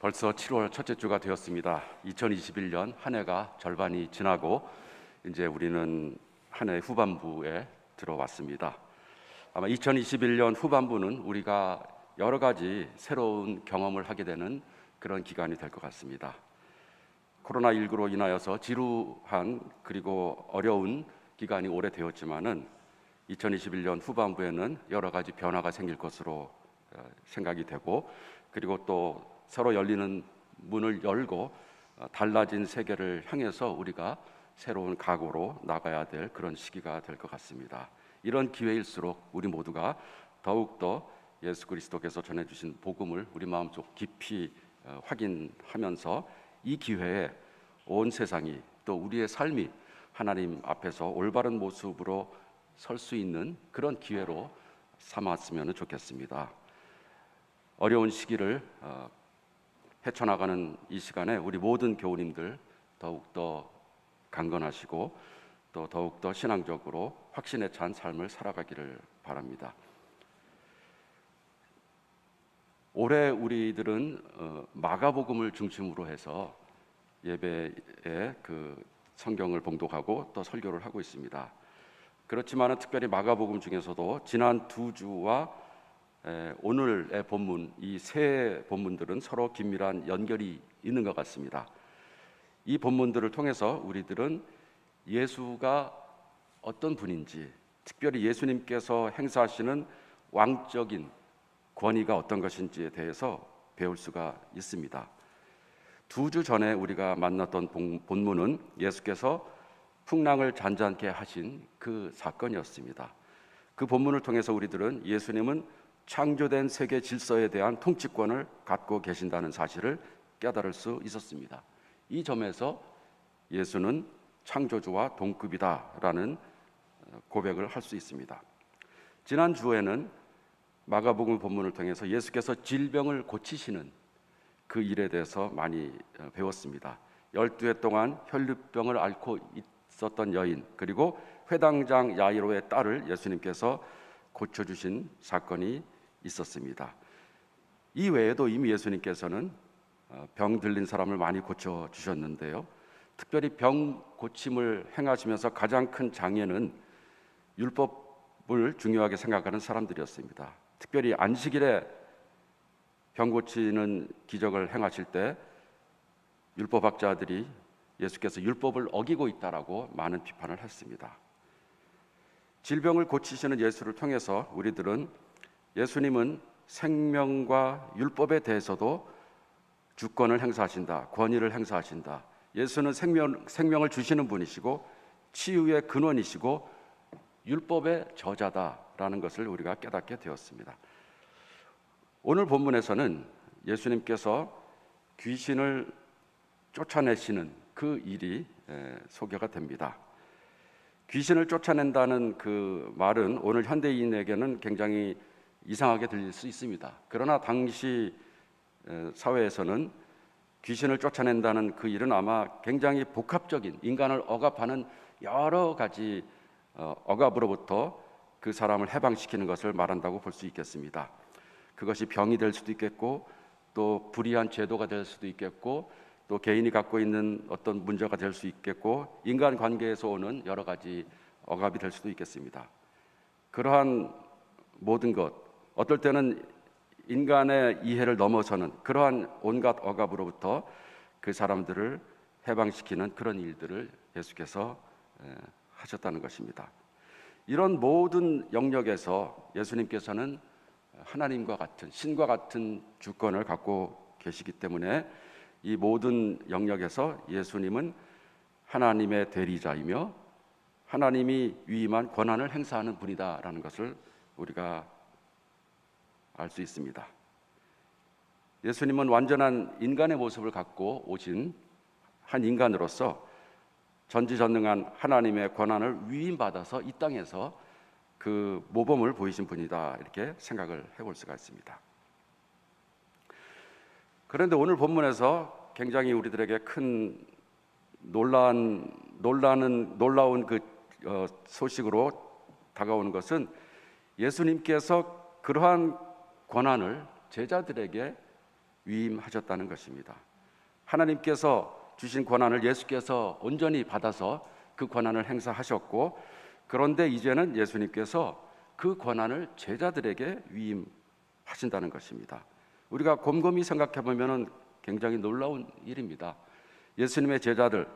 벌써 7월 첫째 주가 되었습니다. 2021년 한 해가 절반이 지나고 이제 우리는 한 해 후반부에 들어왔습니다. 아마 2021년 후반부는 우리가 여러 가지 새로운 경험을 하게 되는 그런 기간이 될 것 같습니다. 코로나19로 인하여서 지루한 그리고 어려운 기간이 오래되었지만은 2021년 후반부에는 여러 가지 변화가 생길 것으로 어, 생각이 되고 그리고 또 새로 열리는 문을 열고 어, 달라진 세계를 향해서 우리가 새로운 각오로 나가야 될 그런 시기가 될 것 같습니다. 이런 기회일수록 우리 모두가 더욱 더 예수 그리스도께서 전해주신 복음을 우리 마음속 깊이 어, 확인하면서 이 기회에 온 세상이 또 우리의 삶이 하나님 앞에서 올바른 모습으로 설 수 있는 그런 기회로 삼았으면 좋겠습니다. 어려운 시기를 어, 헤쳐나가는 이 시간에 우리 모든 교우님들 더욱 더 강건하시고 또 더욱 더 신앙적으로 확신에 찬 삶을 살아가기를 바랍니다. 올해 우리들은 어, 마가복음을 중심으로 해서 예배에 그 성경을 봉독하고 또 설교를 하고 있습니다. 그렇지만 특별히 마가복음 중에서도 지난 두 주와 에, 오늘의 본문 이 세 본문들은 서로 긴밀한 연결이 있는 것 같습니다. 이 본문들을 통해서 우리들은 예수가 어떤 분인지, 특별히 예수님께서 행사하시는 왕적인 권위가 어떤 것인지에 대해서 배울 수가 있습니다. 두 주 전에 우리가 만났던 본문은 예수께서 풍랑을 잔잔케 하신 그 사건이었습니다. 그 본문을 통해서 우리들은 예수님은 창조된 세계 질서에 대한 통치권을 갖고 계신다는 사실을 깨달을 수 있었습니다. 이 점에서 예수는 창조주와 동급이다라는 고백을 할 수 있습니다. 지난 주에는 마가복음 본문을 통해서 예수께서 질병을 고치시는 그 일에 대해서 많이 어, 배웠습니다. 12해 동안 혈류병을 앓고 있었던 여인 그리고 회당장 야이로의 딸을 예수님께서 고쳐 주신 사건이 있었습니다. 이 외에도 이미 예수님께서는 어, 병 들린 사람을 많이 고쳐 주셨는데요. 특별히 병 고침을 행하시면서 가장 큰 장애는 율법을 중요하게 생각하는 사람들이었습니다. 특별히 안식일에 병 고치는 기적을 행하실 때 율법학자들이 예수께서 율법을 어기고 있다라고 많은 비판을 했습니다. 질병을 고치시는 예수를 통해서 우리들은 예수님은 생명과 율법에 대해서도 주권을 행사하신다, 권위를 행사하신다. 예수는 생명, 생명을 주시는 분이시고 치유의 근원이시고 율법의 저자다라는 것을 우리가 깨닫게 되었습니다. 오늘 본문에서는 예수님께서 귀신을 쫓아내시는 그 일이 소개가 됩니다. 귀신을 쫓아낸다는 그 말은 오늘 현대인에게는 굉장히 이상하게 들릴 수 있습니다. 그러나 당시 사회에서는 귀신을 쫓아낸다는 그 일은 아마 굉장히 복합적인 인간을 억압하는 여러 가지 어, 억압으로부터 그 사람을 해방시키는 것을 말한다고 볼 수 있겠습니다. 그것이 병이 될 수도 있겠고 또 불의한 제도가 될 수도 있겠고 또 개인이 갖고 있는 어떤 문제가 될 수 있겠고 인간 관계에서 오는 여러 가지 억압이 될 수도 있겠습니다. 그러한 모든 것 어떨 때는 인간의 이해를 넘어서는 그러한 온갖 억압으로부터 그 사람들을 해방시키는 그런 일들을 예수께서 하셨다는 것입니다. 이런 모든 영역에서 예수님께서는 하나님과 같은 신과 같은 주권을 갖고 계시기 때문에 이 모든 영역에서 예수님은 하나님의 대리자이며 하나님이 위임한 권한을 행사하는 분이다라는 것을 우리가 알 수 있습니다. 예수님은 완전한 인간의 모습을 갖고 오신 한 인간으로서 전지전능한 하나님의 권한을 위임받아서 이 땅에서 그 모범을 보이신 분이다 이렇게 생각을 해볼 수가 있습니다. 그런데 오늘 본문에서 굉장히 우리들에게 큰 놀란 놀라는 놀라운 그 어, 소식으로 다가오는 것은 예수님께서 그러한 권한을 제자들에게 위임하셨다는 것입니다. 하나님께서 주신 권한을 예수께서 온전히 받아서 그 권한을 행사하셨고 그런데 이제는 예수님께서 그 권한을 제자들에게 위임하신다는 것입니다. 우리가 곰곰이 생각해 보면은 굉장히 놀라운 일입니다. 예수님의 제자들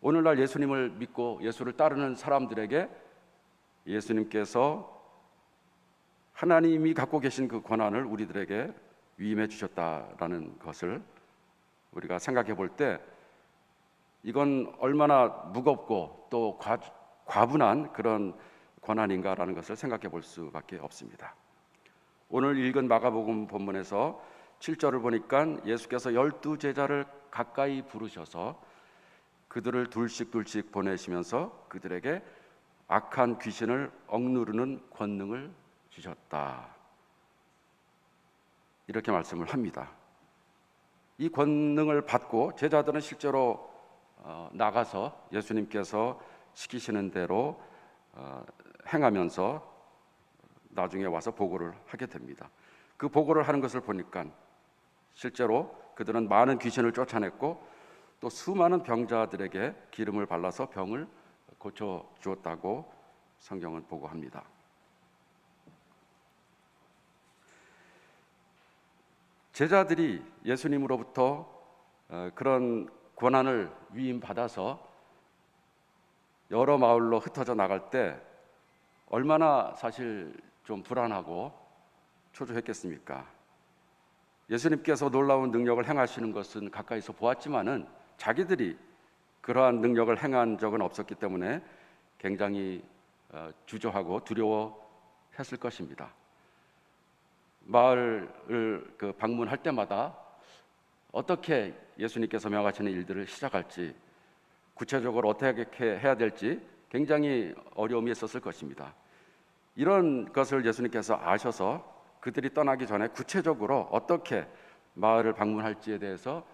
오늘날 예수님을 믿고 예수를 따르는 사람들에게 예수님께서 하나님이 갖고 계신 그 권한을 우리들에게 위임해 주셨다라는 것을 우리가 생각해 볼 때 이건 얼마나 무겁고 또 과, 과분한 그런 권한인가라는 것을 생각해 볼 수밖에 없습니다. 오늘 읽은 마가복음 본문에서 7절을 보니까 예수께서 열두 제자를 가까이 부르셔서 그들을 둘씩 둘씩 보내시면서 그들에게 악한 귀신을 억누르는 권능을 주셨다. 이렇게 말씀을 합니다. 이 권능을 받고 제자들은 실제로 어, 나가서 예수님께서 시키시는 대로 어, 행하면서 나중에 와서 보고를 하게 됩니다. 그 보고를 하는 것을 보니까 실제로 그들은 많은 귀신을 쫓아냈고 또 수많은 병자들에게 기름을 발라서 병을 고쳐 주었다고 성경은 보고합니다. 제자들이 예수님으로부터 어, 그런 권한을 위임받아서 여러 마을로 흩어져 나갈 때 얼마나 사실 좀 불안하고 초조했겠습니까? 예수님께서 놀라운 능력을 행하시는 것은 가까이서 보았지만은 자기들이 그러한 능력을 행한 적은 없었기 때문에 굉장히 어, 주저하고 두려워했을 것입니다. 마을을 그 방문할 때마다 어떻게 예수님께서 명하시는 일들을 시작할지 구체적으로 어떻게 해야 될지 굉장히 어려움이 있었을 것입니다. 이런 것을 예수님께서 아셔서 그들이 떠나기 전에 구체적으로 어떻게 마을을 방문할지에 대해서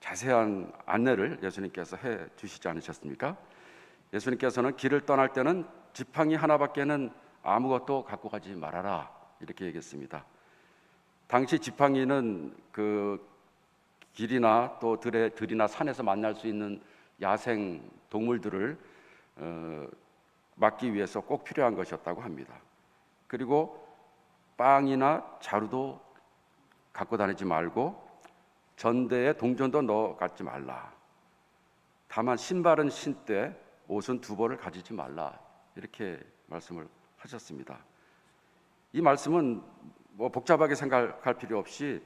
자세한 안내를 예수님께서 해 주시지 않으셨습니까? 예수님께서는 길을 떠날 때는 지팡이 하나밖에는 아무것도 갖고 가지 말아라 이렇게 얘기했습니다. 당시 지팡이는 그 길이나 또 들에 들이나 산에서 만날 수 있는 야생 동물들을 어, 막기 위해서 꼭 필요한 것이었다고 합니다. 그리고 빵이나 자루도 갖고 다니지 말고 전대에 동전도 넣어 갖지 말라. 다만 신발은 신되 옷은 두 벌을 가지지 말라. 이렇게 말씀을 하셨습니다. 이 말씀은 뭐 복잡하게 생각할 필요 없이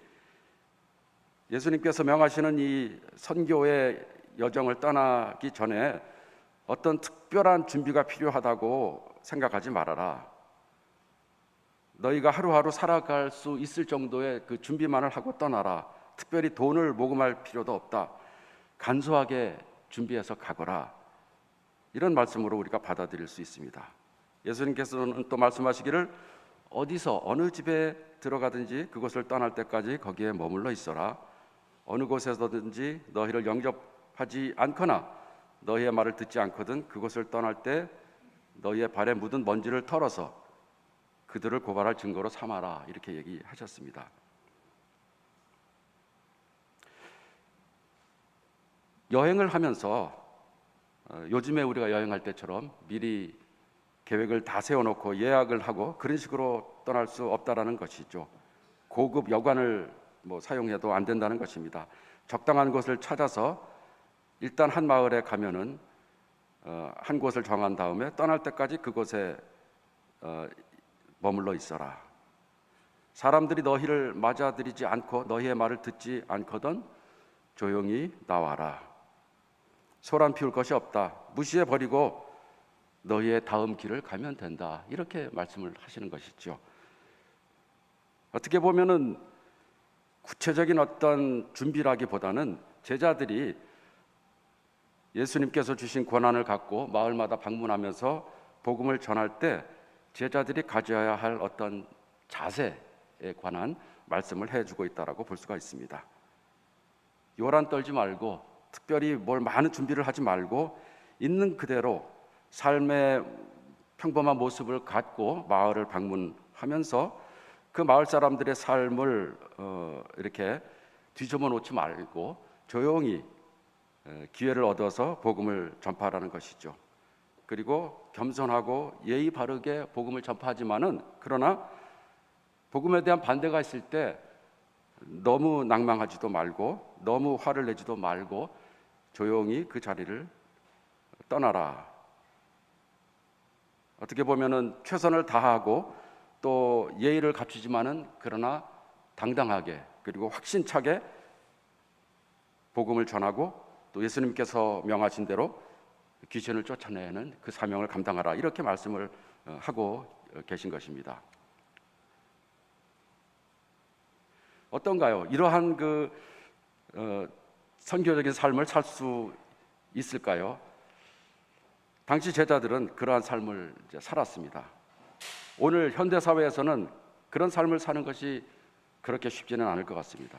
예수님께서 명하시는 이 선교의 여정을 떠나기 전에 어떤 특별한 준비가 필요하다고 생각하지 말아라. 너희가 하루하루 살아갈 수 있을 정도의 그 준비만을 하고 떠나라. 특별히 돈을 모금할 필요도 없다. 간소하게 준비해서 가거라. 이런 말씀으로 우리가 받아들일 수 있습니다. 예수님께서는 또 말씀하시기를 어디서 어느 집에 들어가든지 그곳을 떠날 때까지 거기에 머물러 있어라. 어느 곳에서든지 너희를 영접하지 않거나 너희의 말을 듣지 않거든 그곳을 떠날 때 너희의 발에 묻은 먼지를 털어서 그들을 고발할 증거로 삼아라 이렇게 얘기하셨습니다. 여행을 하면서 어, 요즘에 우리가 여행할 때처럼 미리 계획을 다 세워놓고 예약을 하고 그런 식으로 떠날 수 없다라는 것이죠. 고급 여관을 뭐 사용해도 안 된다는 것입니다. 적당한 곳을 찾아서 일단 한 마을에 가면은 어, 한 곳을 정한 다음에 떠날 때까지 그곳에 어, 머물러 있어라. 사람들이 너희를 맞아들이지 않고 너희의 말을 듣지 않거든 조용히 나와라. 소란 피울 것이 없다. 무시해 버리고 너희의 다음 길을 가면 된다. 이렇게 말씀을 하시는 것이죠. 어떻게 보면은 구체적인 어떤 준비라기보다는 제자들이 예수님께서 주신 권한을 갖고 마을마다 방문하면서 복음을 전할 때 제자들이 가져야 할 어떤 자세에 관한 말씀을 해주고 있다라고 볼 수가 있습니다. 요란 떨지 말고 특별히 뭘 많은 준비를 하지 말고 있는 그대로 삶의 평범한 모습을 갖고 마을을 방문하면서 그 마을 사람들의 삶을 어, 이렇게 뒤집어 놓지 말고 조용히 에, 기회를 얻어서 복음을 전파하라는 것이죠. 그리고 겸손하고 예의 바르게 복음을 전파하지만은 그러나 복음에 대한 반대가 있을 때 너무 낭망하지도 말고 너무 화를 내지도 말고 조용히 그 자리를 떠나라. 어떻게 보면은 최선을 다하고 또 예의를 갖추지만은 그러나 당당하게 그리고 확신차게 복음을 전하고 또 예수님께서 명하신 대로 귀신을 쫓아내는 그 사명을 감당하라 이렇게 말씀을 어, 하고 계신 것입니다. 어떤가요? 이러한 그 어, 선교적인 삶을 살 수 있을까요? 당시 제자들은 그러한 삶을 살았습니다. 오늘 현대 사회에서는 그런 삶을 사는 것이 그렇게 쉽지는 않을 것 같습니다.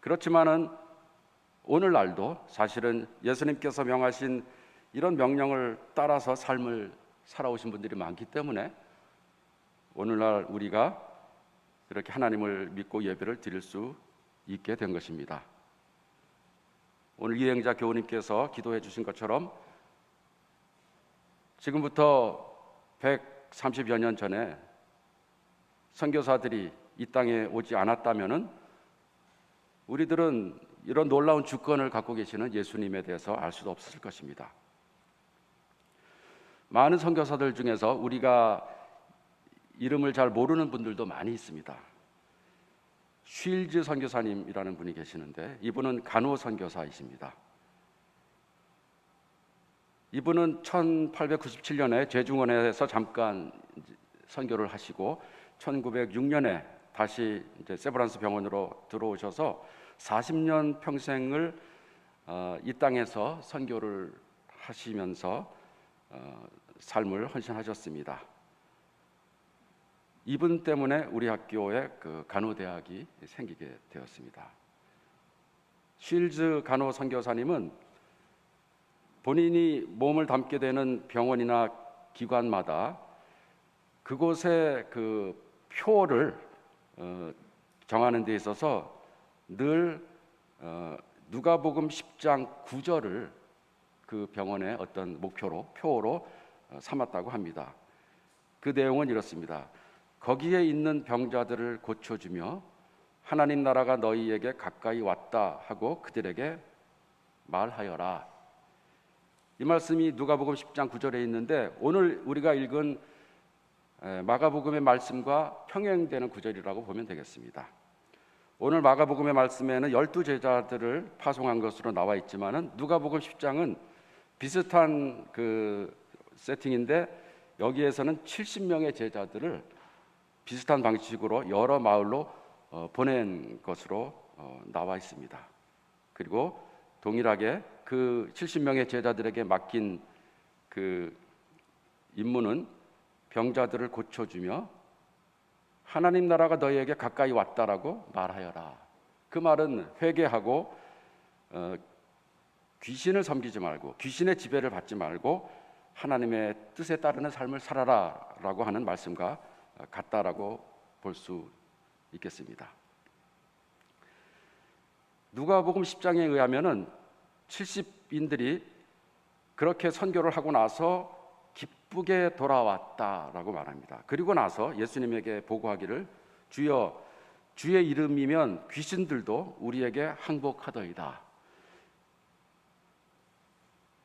그렇지만은 오늘날도 사실은 예수님께서 명하신 이런 명령을 따라서 삶을 살아오신 분들이 많기 때문에 오늘날 우리가 이렇게 하나님을 믿고 예배를 드릴 수 있게 된 것입니다. 오늘 이행자 교우님께서 기도해 주신 것처럼 지금부터 130여 년 전에 선교사들이 이 땅에 오지 않았다면은 우리들은 이런 놀라운 주권을 갖고 계시는 예수님에 대해서 알 수도 없었을 것입니다. 많은 선교사들 중에서 우리가 이름을 잘 모르는 분들도 많이 있습니다. 쉴즈 선교사님이라는 분이 계시는데 이분은 간호 선교사이십니다. 이분은 1897년에 제중원에서 잠깐 선교를 하시고 1906년에 다시 이제 세브란스 병원으로 들어오셔서 40년 평생을 어, 이 땅에서 선교를 하시면서 어, 삶을 헌신하셨습니다. 이분 때문에 우리 학교에 그 간호대학이 생기게 되었습니다. 쉴즈 간호 선교사님은 본인이 몸을 담게 되는 병원이나 기관마다 그곳의 그 표를 어, 정하는 데 있어서 늘 어, 누가복음 10장 9절을 그 병원의 어떤 목표로 표로 어, 삼았다고 합니다. 그 내용은 이렇습니다. 거기에 있는 병자들을 고쳐주며 하나님 나라가 너희에게 가까이 왔다 하고 그들에게 말하여라. 이 말씀이 누가복음 10장 9절에 있는데 오늘 우리가 읽은 마가복음의 말씀과 평행되는 구절이라고 보면 되겠습니다. 오늘 마가복음의 말씀에는 열두 제자들을 파송한 것으로 나와 있지만은 누가복음 10장은 비슷한 그 세팅인데 여기에서는 70명의 제자들을 비슷한 방식으로 여러 마을로 어, 보낸 것으로 어, 나와 있습니다. 그리고 동일하게 그 70명의 제자들에게 맡긴 그 임무는 병자들을 고쳐주며 하나님 나라가 너희에게 가까이 왔다라고 말하여라. 그 말은 회개하고 어, 귀신을 섬기지 말고 귀신의 지배를 받지 말고 하나님의 뜻에 따르는 삶을 살아라라고 하는 말씀과 같다라고 볼 수 있겠습니다. 누가복음 10장에 의하면은 70인들이 그렇게 선교를 하고 나서 기쁘게 돌아왔다라고 말합니다. 그리고 나서 예수님에게 보고하기를 주여 주의 이름이면 귀신들도 우리에게 항복하더이다.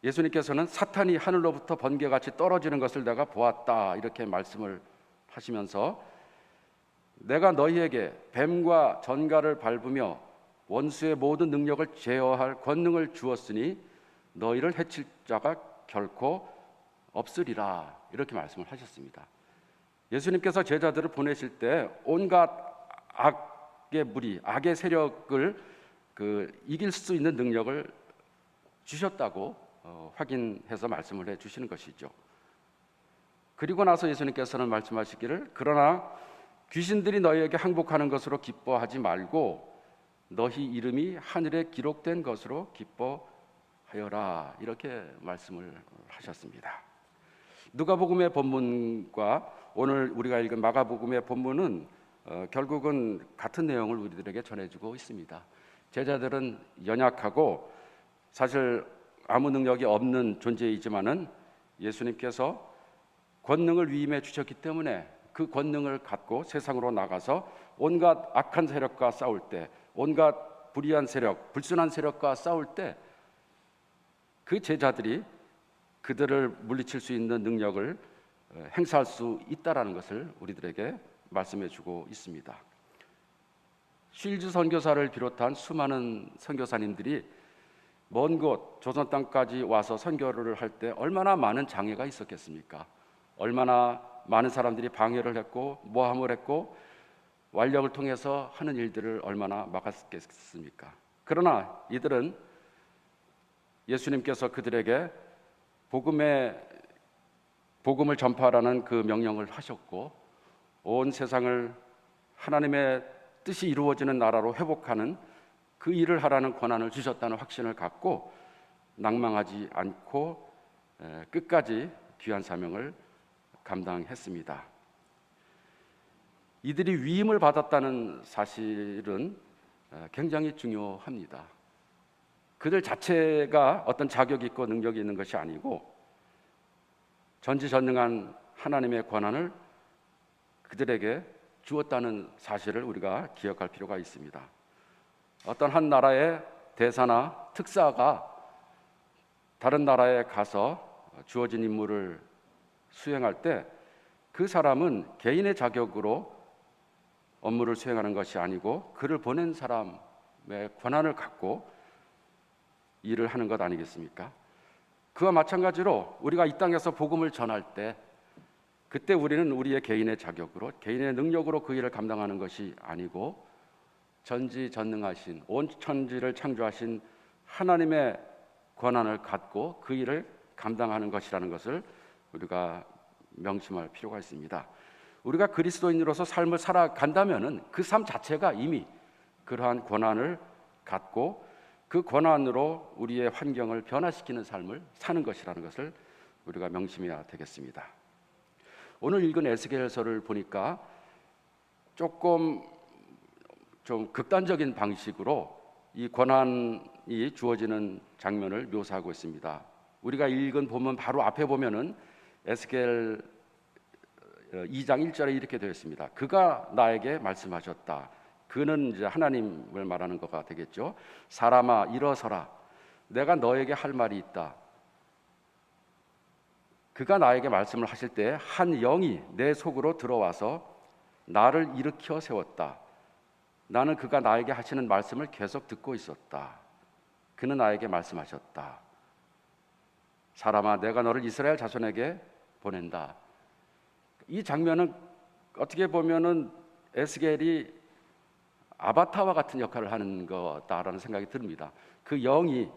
예수님께서는 사탄이 하늘로부터 번개같이 떨어지는 것을 내가 보았다 이렇게 말씀을 하시면서 내가 너희에게 뱀과 전갈을 밟으며 원수의 모든 능력을 제어할 권능을 주었으니 너희를 해칠 자가 결코 없으리라 이렇게 말씀을 하셨습니다. 예수님께서 제자들을 보내실 때 온갖 악의 무리, 악의 세력을 그 이길 수 있는 능력을 주셨다고 어, 확인해서 말씀을 해 주시는 것이죠. 그리고 나서 예수님께서는 말씀하시기를 그러나 귀신들이 너희에게 항복하는 것으로 기뻐하지 말고 너희 이름이 하늘에 기록된 것으로 기뻐하여라 이렇게 말씀을 하셨습니다. 누가복음의 본문과 오늘 우리가 읽은 마가복음의 본문은 어, 결국은 같은 내용을 우리들에게 전해주고 있습니다. 제자들은 연약하고 사실 아무 능력이 없는 존재이지만은 예수님께서 권능을 위임해 주셨기 때문에 그 권능을 갖고 세상으로 나가서 온갖 악한 세력과 싸울 때, 온갖 불의한 세력, 불순한 세력과 싸울 때 그 제자들이 그들을 물리칠 수 있는 능력을 어, 행사할 수 있다라는 것을 우리들에게 말씀해 주고 있습니다. 쉴즈 선교사를 비롯한 수많은 선교사님들이 먼 곳 조선 땅까지 와서 선교를 할 때 얼마나 많은 장애가 있었겠습니까? 얼마나 많은 사람들이 방해를 했고 모함을 했고 완력을 통해서 하는 일들을 얼마나 막았겠습니까? 그러나 이들은 예수님께서 그들에게 복음의 복음을 전파하라는 그 명령을 하셨고 온 세상을 하나님의 뜻이 이루어지는 나라로 회복하는 그 일을 하라는 권한을 주셨다는 확신을 갖고 낭망하지 않고 에, 끝까지 귀한 사명을 감당했습니다. 이들이 위임을 받았다는 사실은 에, 굉장히 중요합니다. 그들 자체가 어떤 자격이 있고 능력이 있는 것이 아니고 전지전능한 하나님의 권한을 그들에게 주었다는 사실을 우리가 기억할 필요가 있습니다. 어떤 한 나라의 대사나 특사가 다른 나라에 가서 주어진 임무를 수행할 때 그 사람은 개인의 자격으로 업무를 수행하는 것이 아니고 그를 보낸 사람의 권한을 갖고 일을 하는 것 아니겠습니까? 그와 마찬가지로 우리가 이 땅에서 복음을 전할 때 그때 우리는 우리의 개인의 자격으로 개인의 능력으로 그 일을 감당하는 것이 아니고 전지전능하신 온 천지를 창조하신 하나님의 권한을 갖고 그 일을 감당하는 것이라는 것을 우리가 명심할 필요가 있습니다. 우리가 그리스도인으로서 삶을 살아간다면은 그 삶 자체가 이미 그러한 권한을 갖고 그 권한으로 우리의 환경을 변화시키는 삶을 사는 것이라는 것을 우리가 명심해야 되겠습니다. 오늘 읽은 에스겔서를 보니까 조금 좀 극단적인 방식으로 이 권한이 주어지는 장면을 묘사하고 있습니다. 우리가 읽은 본문 바로 앞에 보면은 에스겔 2장 1절에 이렇게 되어 있습니다. 그가 나에게 말씀하셨다. 그는 이제 하나님을 말하는 거가 되겠죠. 사람아 일어서라. 내가 너에게 할 말이 있다. 그가 나에게 말씀을 하실 때 한 영이 내 속으로 들어와서 나를 일으켜 세웠다. 나는 그가 나에게 하시는 말씀을 계속 듣고 있었다. 그는 나에게 말씀하셨다. 사람아, 내가 너를 이스라엘 자손에게 보낸다. 이 장면은 어떻게 보면은 에스겔이 아바타와 같은 역할을 하는 거다라는 생각이 듭니다. 그 영이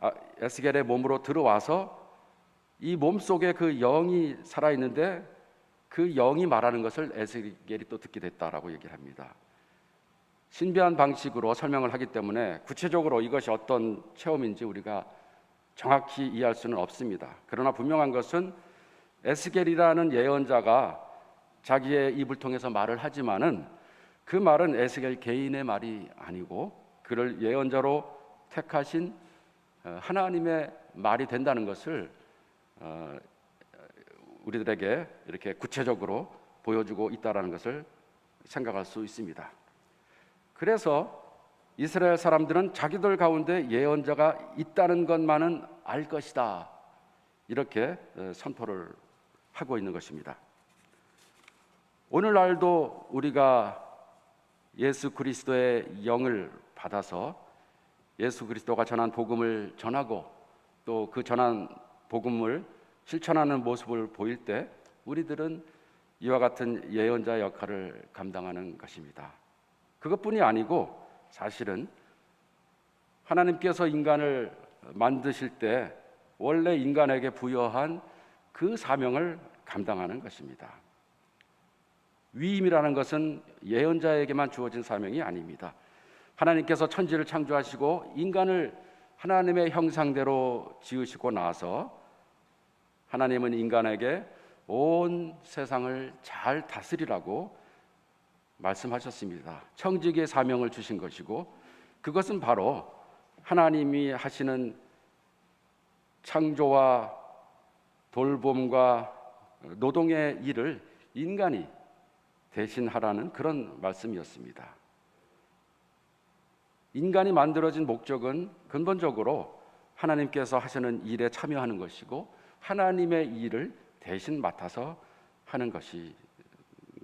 아, 에스겔의 몸으로 들어와서 이 몸 속에 그 영이 살아 있는데 그 영이 말하는 것을 에스겔이 또 듣게 됐다라고 얘기를 합니다. 신비한 방식으로 설명을 하기 때문에 구체적으로 이것이 어떤 체험인지 우리가 정확히 이해할 수는 없습니다. 그러나 분명한 것은 에스겔이라는 예언자가 자기의 입을 통해서 말을 하지만은 그 말은 에스겔 개인의 말이 아니고 그를 예언자로 택하신 어, 하나님의 말이 된다는 것을 어, 우리들에게 이렇게 구체적으로 보여주고 있다라는 것을 생각할 수 있습니다. 그래서 이스라엘 사람들은 자기들 가운데 예언자가 있다는 것만은 알 것이다. 이렇게 어, 선포를 하고 있는 것입니다. 오늘날도 우리가 예수 그리스도의 영을 받아서 예수 그리스도가 전한 복음을 전하고 또 그 전한 복음을 실천하는 모습을 보일 때 우리들은 이와 같은 예언자 역할을 감당하는 것입니다. 그것뿐이 아니고 사실은 하나님께서 인간을 만드실 때 원래 인간에게 부여한 그 사명을 감당하는 것입니다. 위임이라는 것은 예언자에게만 주어진 사명이 아닙니다. 하나님께서 천지를 창조하시고 인간을 하나님의 형상대로 지으시고 나서 하나님은 인간에게 온 세상을 잘 다스리라고 말씀하셨습니다. 청지기의 사명을 주신 것이고 그것은 바로 하나님이 하시는 창조와 돌봄과 노동의 일을 인간이 대신하라는 그런 말씀이었습니다. 인간이 만들어진 목적은 근본적으로 하나님께서 하시는 일에 참여하는 것이고 하나님의 일을 대신 맡아서 하는 것이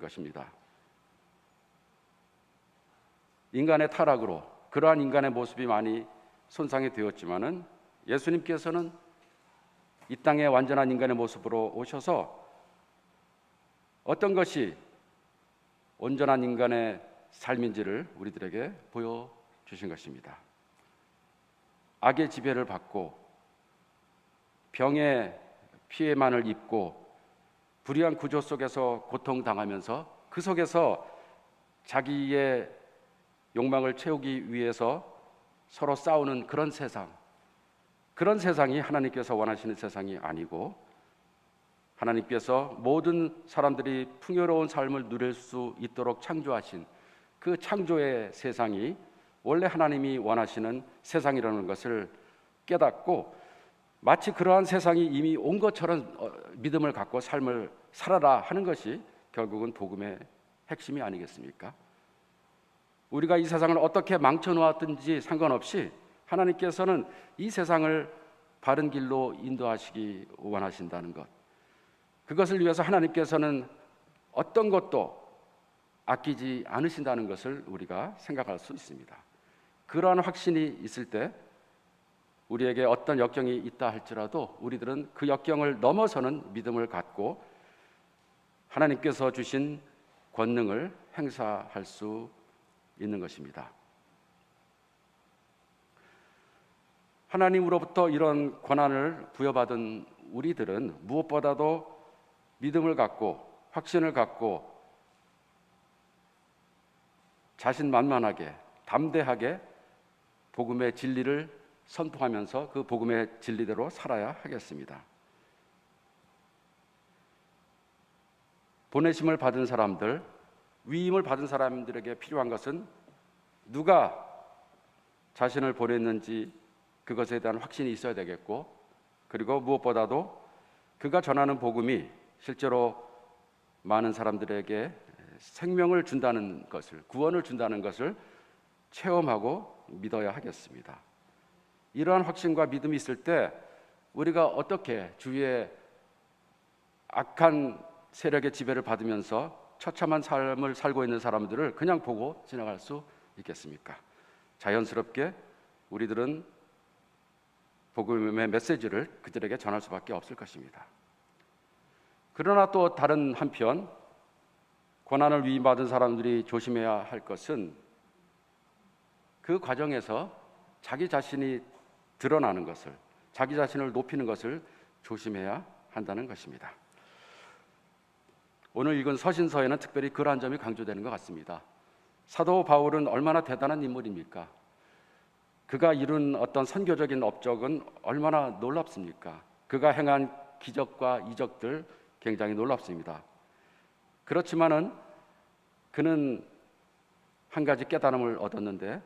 것입니다. 인간의 타락으로 그러한 인간의 모습이 많이 손상이 되었지만은 예수님께서는 이 땅에 완전한 인간의 모습으로 오셔서 어떤 것이 온전한 인간의 삶인지를 우리들에게 보여 주신 것입니다. 악의 지배를 받고 병의 피해만을 입고 불의한 구조 속에서 고통당하면서 그 속에서 자기의 욕망을 채우기 위해서 서로 싸우는 그런 세상. 그런 세상이 하나님께서 원하시는 세상이 아니고 하나님께서 모든 사람들이 풍요로운 삶을 누릴 수 있도록 창조하신 그 창조의 세상이 원래 하나님이 원하시는 세상이라는 것을 깨닫고 마치 그러한 세상이 이미 온 것처럼 어, 믿음을 갖고 삶을 살아라 하는 것이 결국은 복음의 핵심이 아니겠습니까? 우리가 이 세상을 어떻게 망쳐 놓았든지 상관없이 하나님께서는 이 세상을 바른 길로 인도하시기 원하신다는 것. 그것을 위해서 하나님께서는 어떤 것도 아끼지 않으신다는 것을 우리가 생각할 수 있습니다. 그러한 확신이 있을 때 우리에게 어떤 역경이 있다 할지라도 우리들은 그 역경을 넘어서는 믿음을 갖고 하나님께서 주신 권능을 행사할 수 있는 것입니다. 하나님으로부터 이런 권한을 부여받은 우리들은 무엇보다도 믿음을 갖고 확신을 갖고 자신만만하게 담대하게 복음의 진리를 선포하면서 그 복음의 진리대로 살아야 하겠습니다. 보내심을 받은 사람들, 위임을 받은 사람들에게 필요한 것은 누가 자신을 보냈는지 그것에 대한 확신이 있어야 되겠고, 그리고 무엇보다도 그가 전하는 복음이 실제로 많은 사람들에게 생명을 준다는 것을, 구원을 준다는 것을 체험하고 믿어야 하겠습니다. 이러한 확신과 믿음이 있을 때 우리가 어떻게 주위의 악한 세력의 지배를 받으면서 처참한 삶을 살고 있는 사람들을 그냥 보고 지나갈 수 있겠습니까? 자연스럽게 우리들은 복음의 메시지를 그들에게 전할 수밖에 없을 것입니다. 그러나 또 다른 한편 고난을 위임받은 사람들이 조심해야 할 것은 그 과정에서 자기 자신이 드러나는 것을 자기 자신을 높이는 것을 조심해야 한다는 것입니다. 오늘 읽은 서신서에는 특별히 그러한 점이 강조되는 것 같습니다. 사도 바울은 얼마나 대단한 인물입니까? 그가 이룬 어떤 선교적인 업적은 얼마나 놀랍습니까? 그가 행한 기적과 이적들 굉장히 놀랍습니다. 그렇지만은 그는 한 가지 깨달음을 얻었는데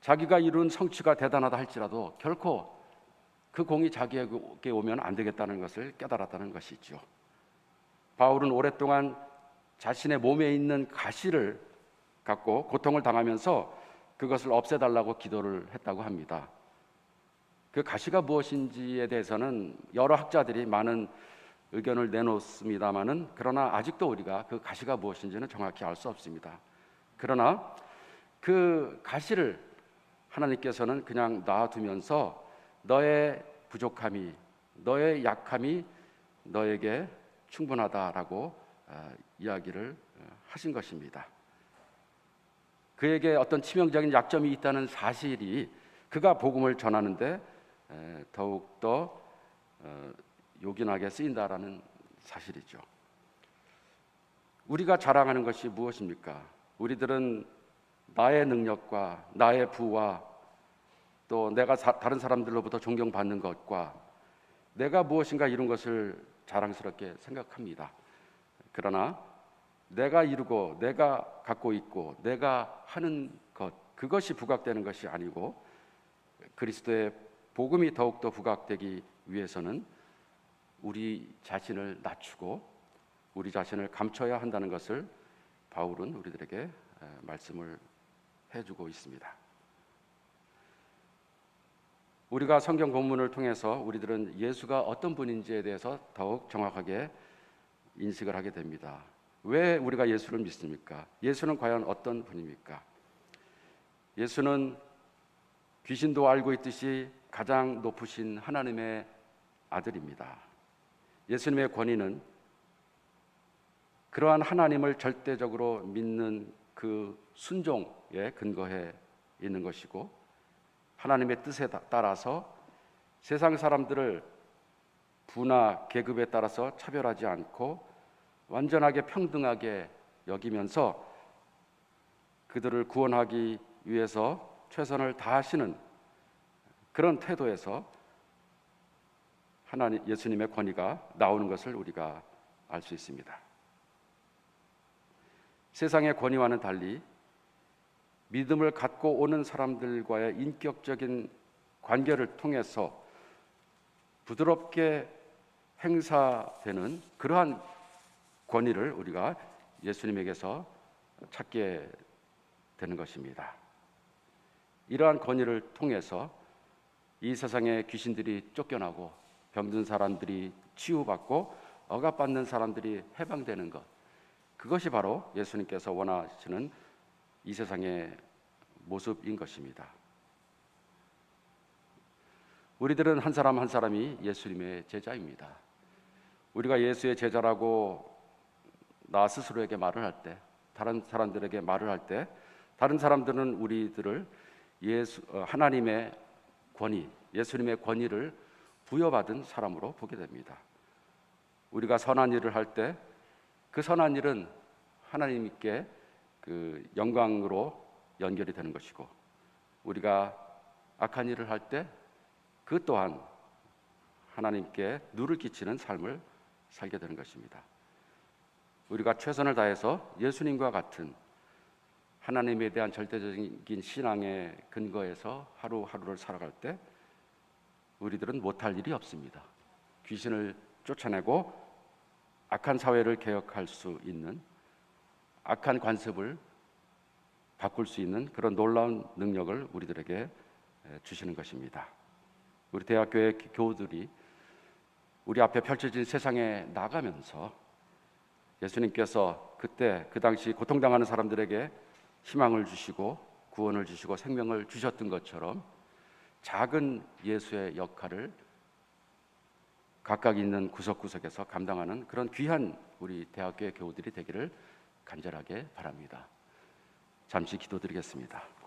자기가 이룬 성취가 대단하다 할지라도 결코 그 공이 자기에게 오면 안 되겠다는 것을 깨달았다는 것이죠. 바울은 오랫동안 자신의 몸에 있는 가시를 갖고 고통을 당하면서 그것을 없애달라고 기도를 했다고 합니다. 그 가시가 무엇인지에 대해서는 여러 학자들이 많은 의견을 내놓습니다만은 그러나 아직도 우리가 그 가시가 무엇인지는 정확히 알 수 없습니다. 그러나 그 가시를 하나님께서는 그냥 놔두면서 너의 부족함이 너의 약함이 너에게 충분하다라고 어, 이야기를 어, 하신 것입니다. 그에게 어떤 치명적인 약점이 있다는 사실이 그가 복음을 전하는데 더욱 더 어, 요긴하게 쓰인다라는 사실이죠. 우리가 자랑하는 것이 무엇입니까? 우리들은 나의 능력과 나의 부와 또 내가 사, 다른 사람들로부터 존경받는 것과 내가 무엇인가 이룬 것을 자랑스럽게 생각합니다. 그러나 내가 이루고 내가 갖고 있고 내가 하는 것 그것이 부각되는 것이 아니고 그리스도의 복음이 더욱더 부각되기 위해서는 우리 자신을 낮추고 우리 자신을 감춰야 한다는 것을 바울은 우리들에게 에, 말씀을 해주고 있습니다. 우리가 성경 본문을 통해서 우리들은 예수가 어떤 분인지에 대해서 더욱 정확하게 인식을 하게 됩니다. 왜 우리가 예수를 믿습니까? 예수는 과연 어떤 분입니까? 예수는 귀신도 알고 있듯이 가장 높으신 하나님의 아들입니다. 예수님의 권위는 그러한 하나님을 절대적으로 믿는 그 순종에 근거해 있는 것이고 하나님의 뜻에 따- 따라서 세상 사람들을 부나 계급에 따라서 차별하지 않고 완전하게 평등하게 여기면서 그들을 구원하기 위해서 최선을 다하시는 그런 태도에서 하나님 예수님의 권위가 나오는 것을 우리가 알 수 있습니다. 세상의 권위와는 달리 믿음을 갖고 오는 사람들과의 인격적인 관계를 통해서 부드럽게 행사되는 그러한 권위를 우리가 예수님에게서 찾게 되는 것입니다. 이러한 권위를 통해서 이 세상의 귀신들이 쫓겨나고 병든 사람들이 치유받고 억압받는 사람들이 해방되는 것 그것이 바로 예수님께서 원하시는 이 세상의 모습인 것입니다. 우리들은 한 사람 한 사람이 예수님의 제자입니다. 우리가 예수의 제자라고 나 스스로에게 말을 할 때, 다른 사람들에게 말을 할 때, 다른 사람들은 우리들을 예수 어, 하나님의 권위, 예수님의 권위를 부여받은 사람으로 보게 됩니다. 우리가 선한 일을 할 때 그 선한 일은 하나님께 그 영광으로 연결이 되는 것이고 우리가 악한 일을 할 때 그 또한 하나님께 누를 끼치는 삶을 살게 되는 것입니다. 우리가 최선을 다해서 예수님과 같은 하나님에 대한 절대적인 신앙의 근거에서 하루하루를 살아갈 때 우리들은 못할 일이 없습니다. 귀신을 쫓아내고 악한 사회를 개혁할 수 있는 악한 관습을 바꿀 수 있는 그런 놀라운 능력을 우리들에게 주시는 것입니다. 우리 대학교의 교우들이 우리 앞에 펼쳐진 세상에 나가면서 예수님께서 그때 그 당시 고통당하는 사람들에게 희망을 주시고 구원을 주시고 생명을 주셨던 것처럼 작은 예수의 역할을 각각 있는 구석구석에서 감당하는 그런 귀한 우리 대학교의 교우들이 되기를 간절하게 바랍니다. 잠시 기도드리겠습니다.